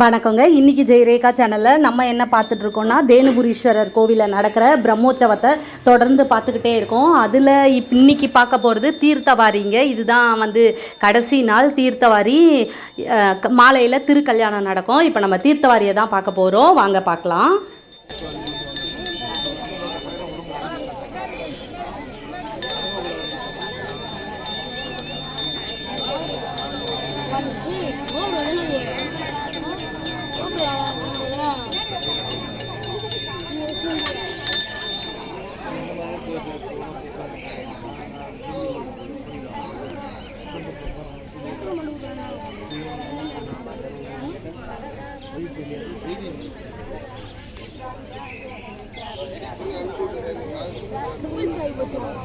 வணக்கங்க. இன்னைக்கு ஜெயரேகா சேனலில் நம்ம என்ன பார்த்துட்டு இருக்கோம்னா தேனுபுரீஸ்வரர் கோவிலில் நடக்கிற பிரம்மோற்சவத்தை தொடர்ந்து பார்த்துக்கிட்டே இருக்கோம். அதில் இப் இன்னைக்கு பார்க்க போகிறது தீர்த்தவாரிங்க. இதுதான் வந்து கடைசி நாள் தீர்த்தவாரி. மாலையில் திருக்கல்யாணம் நடக்கும். இப்போ நம்ம தீர்த்தவாரியை தான் பார்க்க போகிறோம் வாங்க பார்க்கலாம். 누굴 차이고 들어?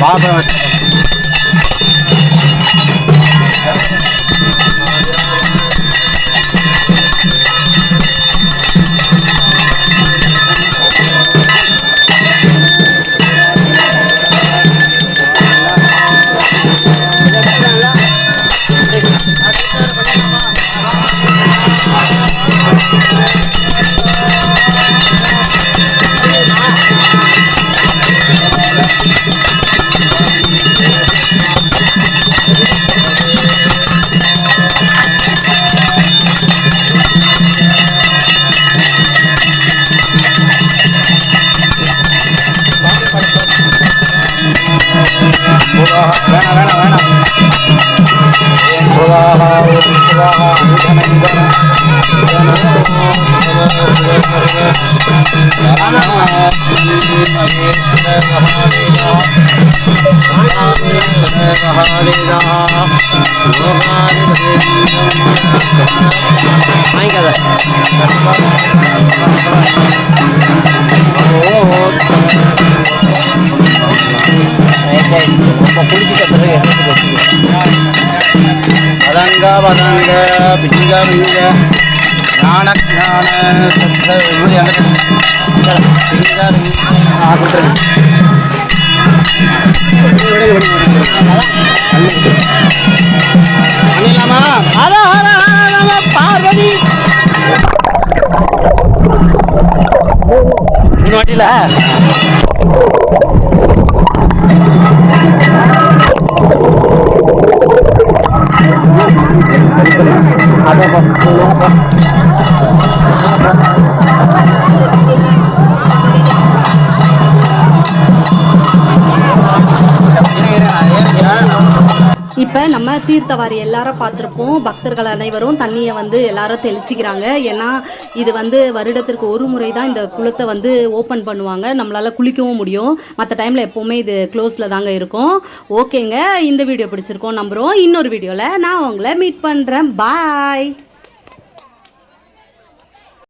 Bye bye. स्वाहा ओम स्वाहा धनंजन आएगा ஓம் புராஹா ஓம் சிவாஹா அனுதனந்தன பதங்க பதங்க பிங்க பிங்க ஞான ஞான இப்படி பிங்க பண்ணிடலாமா பார்வதி மூணு ada kok ini air ya இப்போ நம்ம தீர்த்தவாரி எல்லாரும் பார்த்துருப்போம். பக்தர்கள் அனைவரும் தண்ணியை வந்து எல்லாரும் தெளிச்சிக்கிறாங்க. ஏன்னா இது வந்து வருடத்திற்கு ஒரு முறை தான் இந்த குளத்தை வந்து ஓப்பன் பண்ணுவாங்க. நம்மளால் குளிக்கவும் முடியும். மற்ற டைமில் எப்போவுமே இது க்ளோஸில் தாங்க இருக்கும். ஓகேங்க இந்த வீடியோ பிடிச்சிருக்கோம் நம்புகிறோம் இன்னொரு வீடியோவில் நான் உங்களை மீட் பண்ணுறேன் பாய்